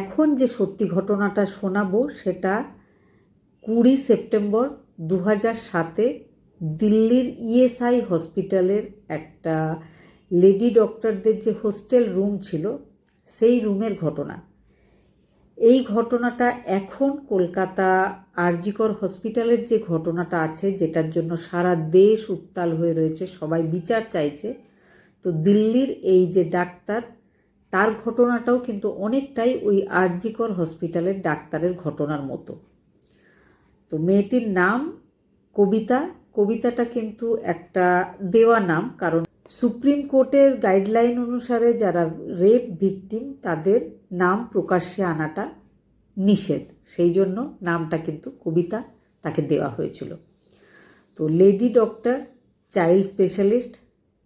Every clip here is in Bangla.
এখন যে সত্যি ঘটনাটা শোনাবো সেটা কুড়ি সেপ্টেম্বর দু হাজার সাতে দিল্লির ইএসআই হসপিটালের একটা লেডি ডক্টরদের যে হোস্টেল রুম ছিল, সেই রুমের ঘটনা। এই ঘটনাটা এখন কলকাতা আরজিকর হসপিটালের যে ঘটনাটা আছে, যেটার জন্য সারা দেশ উত্তাল হয়ে রয়েছে, সবাই বিচার চাইছে, তো দিল্লির এই যে ডাক্তার তার ঘটনাটাও কিন্তু অনেকটাই ওই আরজিকর হসপিটালের ডাক্তারের ঘটনার মতো। তো মেয়েটির নাম কবিতা। কবিতাটা কিন্তু একটা দেওয়া নাম, কারণ সুপ্রিম কোর্টের গাইডলাইন অনুসারে যারা রেপ ভিকটিম, তাদের নাম প্রকাশ্যে আনাটা নিষেধ। সেই জন্য নামটা কিন্তু কবিতা তাকে দেওয়া হয়েছিল। তো লেডি ডক্টর, চাইল্ড স্পেশালিস্ট,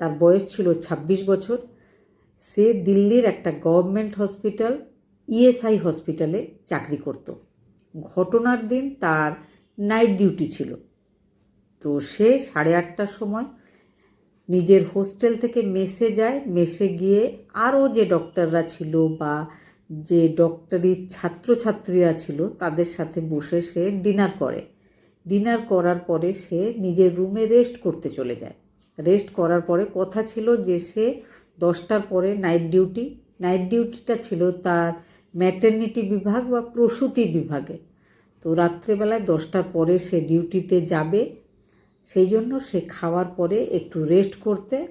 তার বয়স ছিল ২৬ বছর। সে দিল্লির একটা গভর্নমেন্ট হসপিটাল, ইএসআই হসপিটালে চাকরি করত। ঘটনার দিন তার নাইট ডিউটি ছিল। তো সে সাড়ে আটটার সময় নিজের হোস্টেল থেকে মেসে যায়। মেসে গিয়ে আরও যে ডক্টররা ছিল বা যে ডক্টরি ছাত্রছাত্রীরা ছিল, তাদের সাথে বসে সে ডিনার করে। ডিনার করার পরে সে নিজের রুমে রেস্ট করতে চলে যায়। রেস্ট করার পরে কথা ছিল যে সে দশটার পরে নাইট ডিউটি। নাইট ডিউটিটা ছিল তার ম্যাটার্নিটি বিভাগ বা প্রসূতি বিভাগে। তো রাত্রেবেলায় দশটার পরে সে ডিউটিতে যাবে। সেই জন্য সে খাওয়ার পরে একটু রেস্ট করতে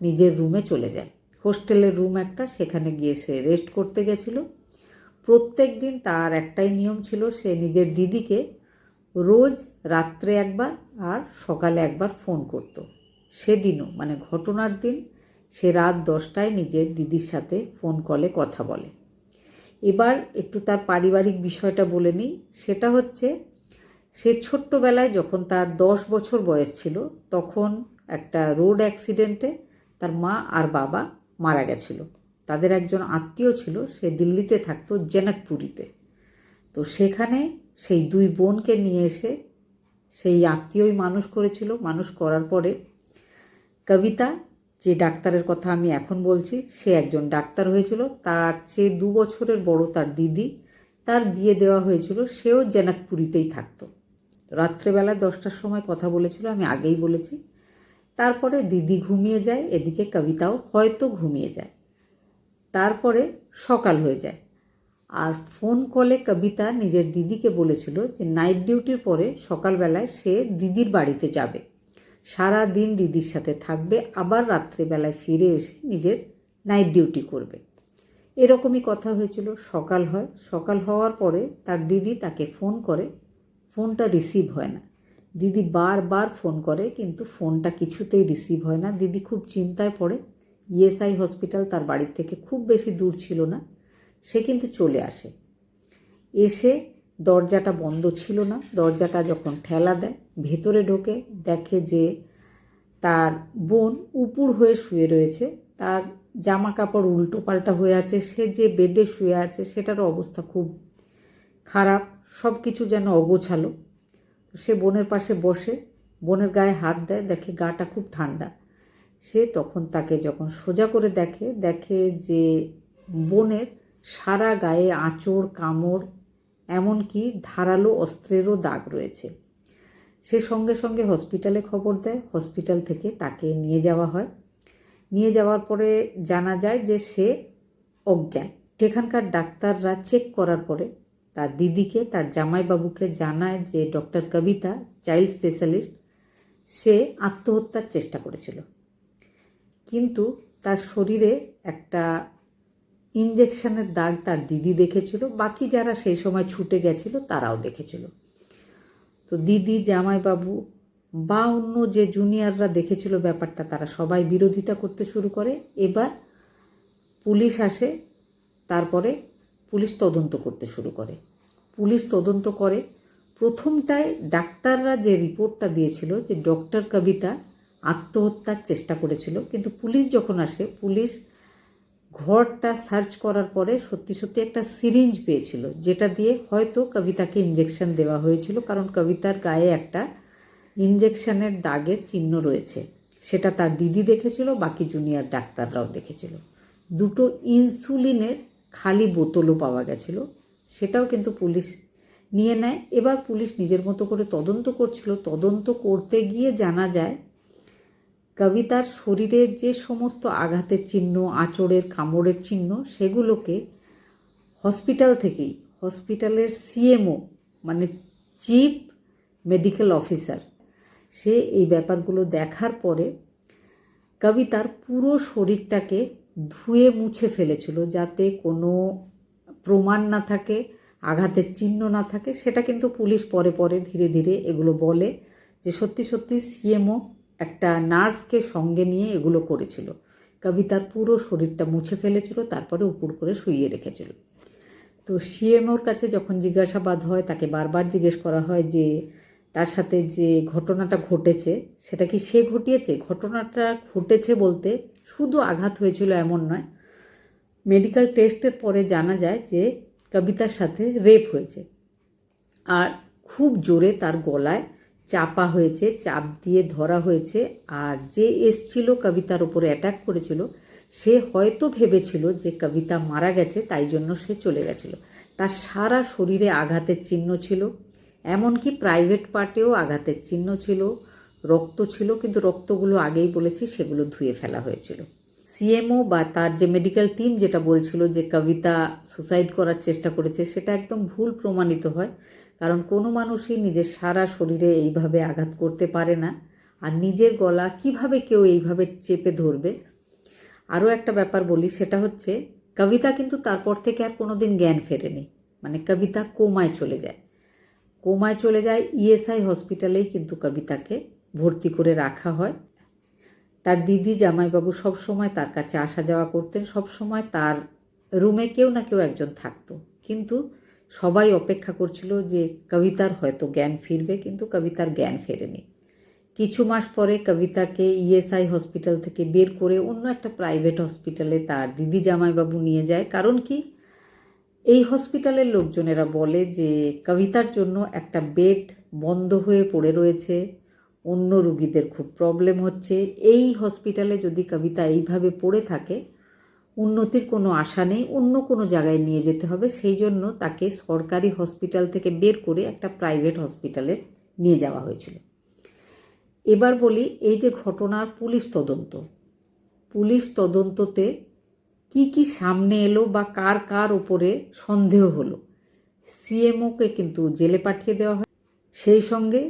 নিজের রুমে চলে যায়। হোস্টেলের রুম একটা, সেখানে গিয়ে সে রেস্ট করতে গেছিল। প্রত্যেক দিন তার একটাই নিয়ম ছিল, সে নিজের দিদিকে রোজ রাত্রে একবার আর সকালে একবার ফোন করত। সেদিনও মানে ঘটনার দিন সে রাত দশটায় নিজের দিদির সাথে ফোন কলে কথা বলে। এবার একটু তার পারিবারিক বিষয়টা বলে নিই। সেটা হচ্ছে, সে ছোট্টবেলায় যখন তার দশ বছর বয়স ছিল, তখন একটা রোড অ্যাক্সিডেন্টে তার মা আর বাবা মারা গেছিল। তাদের একজন আত্মীয় ছিল, সে দিল্লিতে থাকতো, জেনাকপুরীতে। তো সেখানে সেই দুই বোনকে নিয়ে এসে সেই আত্মীয়ই মানুষ করেছিল। মানুষ করার পরে কবিতা যে ডাক্তারের কথা আমি এখন বলছি, সে একজন ডাক্তার হয়েছিল। তার চেয়ে দু বছরের বড় তার দিদি। তার বিয়ে দেওয়া হয়েছিল, সেও জেনাকপুরীতেই থাকতো। রাত্রেবেলা দশটার সময় কথা বলেছিল, আমি আগেই বলেছি। তারপরে দিদি ঘুমিয়ে যায়, এদিকে কবিতাও হয়তো ঘুমিয়ে যায়। তারপরে সকাল হয়ে যায়। আর ফোন কলে কবিতা নিজের দিদিকে বলেছিল যে, নাইট ডিউটির পরে সকালবেলায় সে দিদির বাড়িতে যাবে। সারা দিন দিদির সাথে থাকবে, আবার রাত্রেবেলায় ফিরে এসে নিজের নাইট ডিউটি করবে। এরকমই কথা হয়েছিল, সকাল হয়। সকাল হওয়ার পরে তার দিদি তাকে ফোন করে ফোনটা রিসিভ হয় না। দিদি বারবার ফোন করে, কিন্তু ফোনটা কিছুতেই রিসিভ হয় না। দিদি খুব চিন্তায় পড়ে। ইএসআই হসপিটাল তার বাড়ির থেকে খুব বেশি দূর ছিল না। সে কিন্তু চলে আসে। এসে দরজাটা বন্ধ ছিল না। দরজাটা যখন ঠেলা দেয়, ভেতরে ঢোকে, দেখে যে তার বোন উপুর হয়ে শুয়ে রয়েছে। তার জামা কাপড় উল্টো পাল্টা হয়ে আছে। সে যে বেডে শুয়ে আছে সেটার অবস্থা খুব খারাপ। সব কিছু যেন অগোছালো। সে বোনের পাশে বসে, বোনের গায়ে হাত দেয়, দেখে গাটা খুব ঠান্ডা। সে তখন তাকে যখন সোজা করে দেখে দেখে যে বোনের সারা গায়ে আঁচড়, কামড় এমনকি ধারালো অস্ত্রেরও দাগ রয়েছে। সে সঙ্গে সঙ্গে হসপিটালে খবর দেয়, হসপিটাল থেকে তাকে নিয়ে যাওয়া হয়। নিয়ে যাওয়ার পরে জানা যায় যে সে অজ্ঞান। সেখানকার ডাক্তাররা চেক করার পরে তার দিদিকে, তার জামাইবাবুকে জানায় যে ডক্টর কবিতা, চাইল্ড স্পেশালিস্ট, সে আত্মহত্যার চেষ্টা করেছিল। কিন্তু তার শরীরে একটা ইঞ্জেকশনের দাগ তার দিদি দেখেছিল, বাকি যারা সেই সময় ছুটে গেছিল তারাও দেখেছিল। তো দিদি, জামাইবাবু বা অন্য যে জুনিয়ররা দেখেছিল ব্যাপারটা, তারা সবাই বিরোধিতা করতে শুরু করে। এবার পুলিশ আসে, তারপরে পুলিশ তদন্ত করতে শুরু করে। পুলিশ তদন্ত করে, প্রথমটায় ডাক্তাররা যে রিপোর্টটা দিয়েছিল যে ডক্টর কবিতা আত্মহত্যার চেষ্টা করেছিল, কিন্তু পুলিশ যখন আসে, পুলিশ ঘরটা সার্চ করার পরে সত্যি সত্যি একটা সিরিঞ্জ পেয়েছিল, যেটা দিয়ে হয়তো কবিতাকে ইঞ্জেকশন দেওয়া হয়েছিল, কারণ কবিতার গায়ে একটা ইঞ্জেকশনের দাগের চিহ্ন রয়েছে। সেটা তার দিদি দেখেছিল, বাকি জুনিয়র ডাক্তাররাও দেখেছিল। দুটো ইনসুলিনের খালি বোতলও পাওয়া গেছিল, সেটাও কিন্তু পুলিশ নিয়ে নেয়। এবার পুলিশ নিজের মতো করে তদন্ত করছিল। তদন্ত করতে গিয়ে জানা যায় কবিতার শরীরের যে সমস্ত আঘাতের চিহ্ন, আঁচড়ের কামড়ের চিহ্ন, সেগুলোকে হসপিটাল থেকেই, হসপিটালের সিএমও মানে চিফ মেডিকেল অফিসার, সে এই ব্যাপারগুলো দেখার পরে কবিতার পুরো শরীরটাকে ধুয়ে মুছে ফেলেছিল যাতে কোনো প্রমাণ না থাকে, আঘাতের চিহ্ন না থাকে। সেটা কিন্তু পুলিশ পরে পরে ধীরে ধীরে এগুলো বলে যে সত্যি সত্যি সিএমও একটা নার্সকে সঙ্গে নিয়ে এগুলো করেছিল। কবিতার পুরো শরীরটা মুছে ফেলেছিল, তারপরে উপর করে শুইয়ে রেখেছিল। তো সিএমওর কাছে যখন জিজ্ঞাসাবাদ হয়, তাকে বারবার জিজ্ঞেস করা হয় যে, তার সাথে যে ঘটনাটা ঘটেছে, সেটা কি সে ঘটিয়েছে? ঘটনাটা ঘটেছে বলতে শুধু আঘাত হয়েছিল এমন নয়। মেডিকেল টেস্টের পরে জানা যায় যে, কবিতার সাথে রেপ হয়েছে। আর খুব জোরে তার গলায় চাপা হয়েছে, চাপ দিয়ে ধরা হয়েছে। আর যে এসছিল, কবিতার ওপরে অ্যাটাক করেছিল, সে হয়তো ভেবেছিল যে কবিতা মারা গেছে, তাই জন্য সে চলে গেছিল। তার সারা শরীরে আঘাতের চিহ্ন ছিল, এমনকি প্রাইভেট পার্টেও আঘাতের চিহ্ন ছিল, রক্ত ছিল, কিন্তু রক্তগুলো আগেই বলেছি, সেগুলো ধুয়ে ফেলা হয়েছিল। সিএমও বা তার যে মেডিকেল টিম যেটা বলছিল যে কবিতা সুসাইড করার চেষ্টা করেছে, সেটা একদম ভুল প্রমাণিত হয়। কারণ কোনো মানুষই নিজের সারা শরীরে এইভাবে আঘাত করতে পারে না। আর নিজের গলা কীভাবে কেউ এইভাবে চেপে ধরবে? আরও একটা ব্যাপার বলি, সেটা হচ্ছে কবিতা কিন্তু তারপর থেকে আর কোনো দিন জ্ঞান ফেরেনি। মানে কবিতা কোমায় চলে যায়। কোমায় চলে যায় ইএসআই হসপিটালেই কিন্তু কবিতাকে ভর্তি করে রাখা হয়। তার দিদি জামাইবাবু সবসময় তার কাছে আসা যাওয়া করতেন সবসময় তার রুমে কেউ না কেউ একজন থাকতো। কিন্তু সবাই অপেক্ষা করছিল যে কবিতার হয়তো জ্ঞান ফিরবে, কিন্তু কবিতার জ্ঞান ফেরেনি। কিছু মাস পরে কবিতাকে ইএসআই হসপিটাল থেকে বের করে অন্য একটা প্রাইভেট হসপিটালে তার দিদি জামাইবাবু নিয়ে যায়। কারণ কি? এই হসপিটালের লোকজনেরা বলে যে কবিতার জন্য একটা বেড বন্ধ হয়ে পড়ে রয়েছে, অন্য রুগীদের খুব প্রবলেম হচ্ছে। এই হসপিটালে যদি কবিতা এইভাবে পড়ে থাকে উন্নতির কোনো আশা নেই, অন্য কোনো জায়গায় নিয়ে যেতে হবে। সেই জন্য তাকে সরকারি হসপিটাল থেকে বের করে একটা প্রাইভেট হসপিটালে নিয়ে যাওয়া হয়েছিল। এবার বলি, এই যে ঘটনার পুলিশ তদন্ত, পুলিশ তদন্ততে কি কি সামনে এলো বা কার কার ওপরে সন্দেহ হলো, সিএমওকে কিন্তু জেলে পাঠিয়ে দেওয়া হয়। সেই সঙ্গে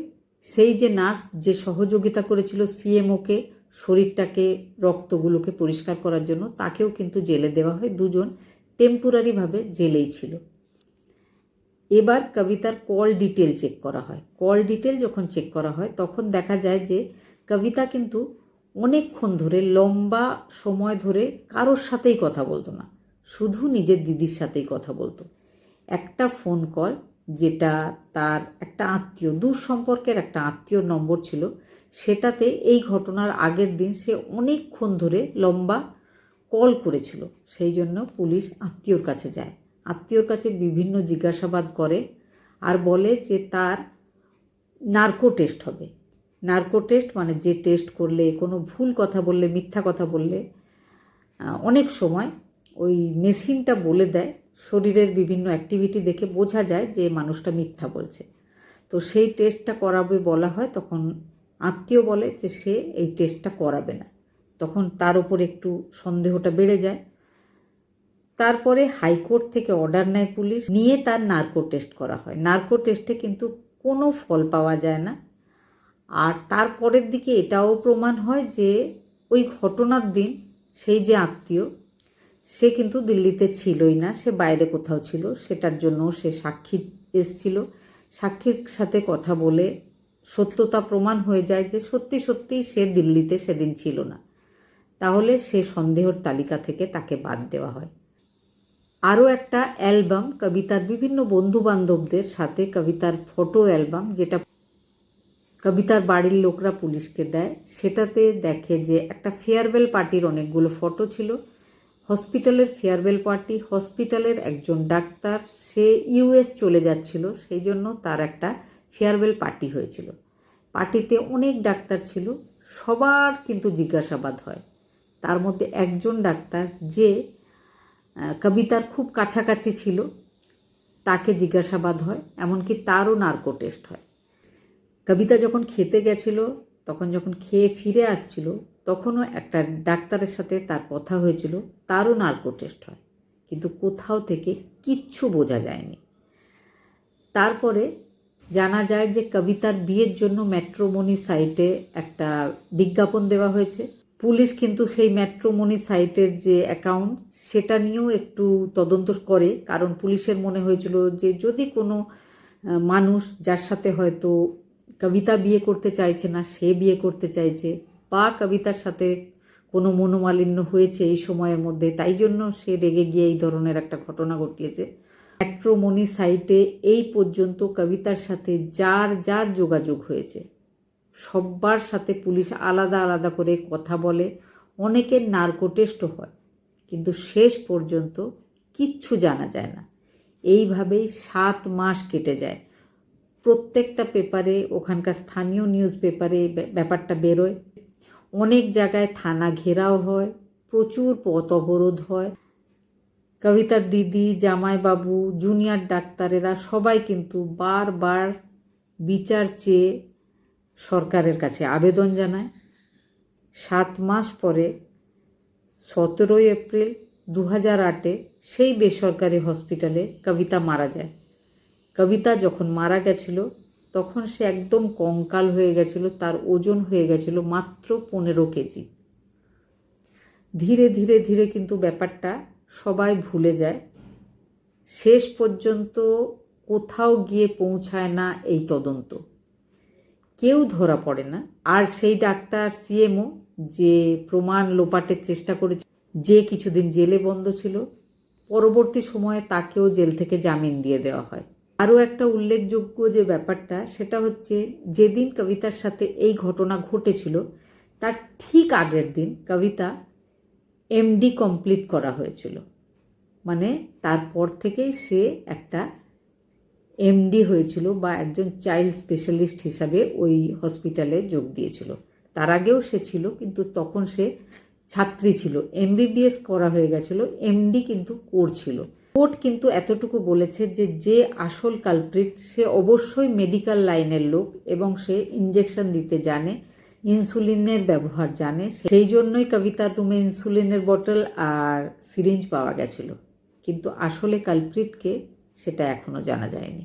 সেই যে নার্স যে সহযোগিতা করেছিল সিএমওকে শরীরটাকে, রক্তগুলোকে পরিষ্কার করার জন্য তাকেও কিন্তু জেলে দেওয়া হয়। দুজন টেম্পোরারিভাবে জেলেই ছিল। এবার কবিতার কল ডিটেল চেক করা হয়। কল ডিটেল যখন চেক করা হয়, তখন দেখা যায় যে কবিতা কিন্তু অনেকক্ষণ ধরে, লম্বা সময় ধরে কারোর সাথেই কথা বলতো না। শুধু নিজের দিদির সাথেই কথা বলতো। একটা ফোন কল যেটা তার একটা আত্মীয়, দূর সম্পর্কের একটা আত্মীয় নম্বর ছিল। সেটাতে এই ঘটনার আগের দিন সে অনেকক্ষণ ধরে লম্বা কল করেছিল। সেই জন্য পুলিশ আত্মীয়র কাছে যায়। আত্মীয়র কাছে বিভিন্ন জিজ্ঞাসাবাদ করে আর বলে যে তার নার্কো টেস্ট হবে। নার্কো টেস্ট মানে যে টেস্ট করলে, কোনো ভুল কথা বললে, মিথ্যা কথা বললে অনেক সময় ওই মেশিনটা বলে দেয়। শরীরের বিভিন্ন অ্যাক্টিভিটি দেখে বোঝা যায় যে মানুষটা মিথ্যা বলছে। তো সেই টেস্টটা করাবে বলা হয়, তখন আত্মীয় বলে যে সে এই টেস্টটা করাবে না। তখন তার উপর একটু সন্দেহটা বেড়ে যায়। তারপরে হাইকোর্ট থেকে অর্ডার নেয় পুলিশ। নিয়ে তার নার্কো টেস্ট করা হয়। নার্কো টেস্টে কিন্তু কোনো ফল পাওয়া যায় না। আর তারপরের দিকে এটাও প্রমাণ হয় যে ওই ঘটনার দিন সেই যে আত্মীয়, সে কিন্তু দিল্লিতে ছিলই না। সে বাইরে কোথাও ছিল। সেটার জন্য সে সাক্ষী এসছিল। সাক্ষীর সাথে কথা বলে সত্যতা প্রমাণ হয়ে যায় যে সত্যি সত্যি সে দিল্লিতে সেদিন ছিল না। তাহলে সে সন্দেহর তালিকা থেকে তাকে বাদ দেওয়া হয়। আরও একটা অ্যালবাম কবিতার বিভিন্ন বন্ধু বান্ধবদের সাথে কবিতার ফটোর অ্যালবাম যেটা কবিতার বাড়ির লোকরা পুলিশকে দেয়, সেটাতে দেখে যে একটা ফেয়ারওয়েল পার্টির অনেকগুলো ফটো ছিল। হসপিটালের ফেয়ারওয়েল পার্টি হসপিটালের একজন ডাক্তার, সে ইউএস চলে যাচ্ছিল, সেই জন্য তার একটা ফেয়ারওয়েল পার্টি হয়েছিল। পার্টিতে অনেক ডাক্তার ছিল, সবার কিন্তু জিজ্ঞাসাবাদ হয়। তার মধ্যে একজন ডাক্তার যে কবিতার খুব কাছাকাছি ছিল, তাকে জিজ্ঞাসাবাদ হয়, এমনকি তারও নার্কো টেস্ট হয়। কবিতা যখন খেতে গেছিল, তখন যখন খেয়ে ফিরে আসছিল, তখনও একটা ডাক্তারের সাথে তার কথা হয়েছিল, তারও নার্কো টেস্ট হয়। কিন্তু কোথাও থেকে কিচ্ছু বোঝা যায়নি। তারপরে জানা যায় যে কবিতার বিয়ের জন্য ম্যাট্রোমনি সাইটে একটা বিজ্ঞাপন দেওয়া হয়েছে। পুলিশ কিন্তু সেই ম্যাট্রোমনি সাইটের যে অ্যাকাউন্ট, সেটা নিয়েও একটু তদন্ত করে। কারণ পুলিশের মনে হয়েছিল যে যদি কোনো মানুষ যার সাথে হয়তো কবিতা বিয়ে করতে চাইছে না, সে বিয়ে করতে চাইছে বা কবিতার সাথে কোনো মনোমালিন্য হয়েছে এই সময়ের মধ্যে, তাই জন্য সে রেগে গিয়ে এই ধরনের একটা ঘটনা ঘটিয়েছে। ম্যাট্রোমনি সাইটে এই পর্যন্ত কবিতার সাথে যার যার যোগাযোগ হয়েছে। সব্বার সাথে পুলিশ আলাদা আলাদা করে কথা বলে, অনেকের নার্কো টেস্টও হয়, কিন্তু শেষ পর্যন্ত কিচ্ছু জানা যায় না। এইভাবেই সাত মাস কেটে যায়। প্রত্যেকটা পেপারে, ওখানকার স্থানীয় নিউজ পেপারে ব্যাপারটা বেরোয়। অনেক জায়গায় থানা ঘেরাও হয়, প্রচুর পথ অবরোধ হয়। কবিতার দিদি, জামাইবাবু, জুনিয়র ডাক্তারেরা সবাই কিন্তু বারবার বিচার চেয়ে সরকারের কাছে আবেদন জানায়। সাত মাস পরে সতেরোই এপ্রিল দু হাজার আটে সেই বেসরকারি হসপিটালে কবিতা মারা যায়। কবিতা যখন মারা গেছিল, তখন সে একদম কঙ্কাল হয়ে গেছিল, তার ওজন হয়ে গেছিল মাত্র পনেরো কেজি। ধীরে ধীরে ধীরে কিন্তু ব্যাপারটা সবাই ভুলে যায়। শেষ পর্যন্ত কোথাও গিয়ে পৌঁছায় না এই তদন্ত। কেউ ধরা পড়ে না। আর সেই ডাক্তার, সিএমও, যে প্রমাণ লোপাটের চেষ্টা করেছে, যে কিছুদিন জেলে বন্ধ ছিল, পরবর্তী সময়ে তাকেও জেল থেকে জামিন দিয়ে দেওয়া হয়। আরও একটা উল্লেখযোগ্য যে ব্যাপারটা, সেটা হচ্ছে যেদিন কবিতার সাথে এই ঘটনা ঘটেছিল, তার ঠিক আগের দিন কবিতা এমডি কমপ্লিট করা হয়েছিল। মানে তারপর থেকেই সে একটা এমডি হয়েছিল বা একজন চাইল্ড স্পেশালিস্ট হিসাবে ওই হসপিটালে যোগ দিয়েছিল। তার আগেও সে ছিল, কিন্তু তখন সে ছাত্রী ছিল। এমবিবিএস করা হয়ে গেছিল এমডি কিন্তু করছিল কোর্ট কিন্তু এতটুকু বলেছে যে যে আসল কালপ্রিট সে অবশ্যই মেডিকেল লাইনের লোক এবং সে ইঞ্জেকশন দিতে জানে। ইনসুলিনের ব্যবহার জানে। সেই জন্যই কবিতার রুমে ইনসুলিনের বটল আর সিরিঞ্জ পাওয়া গেছিল। কিন্তু আসলে কালপ্রিটকে সেটা এখনও জানা যায়নি।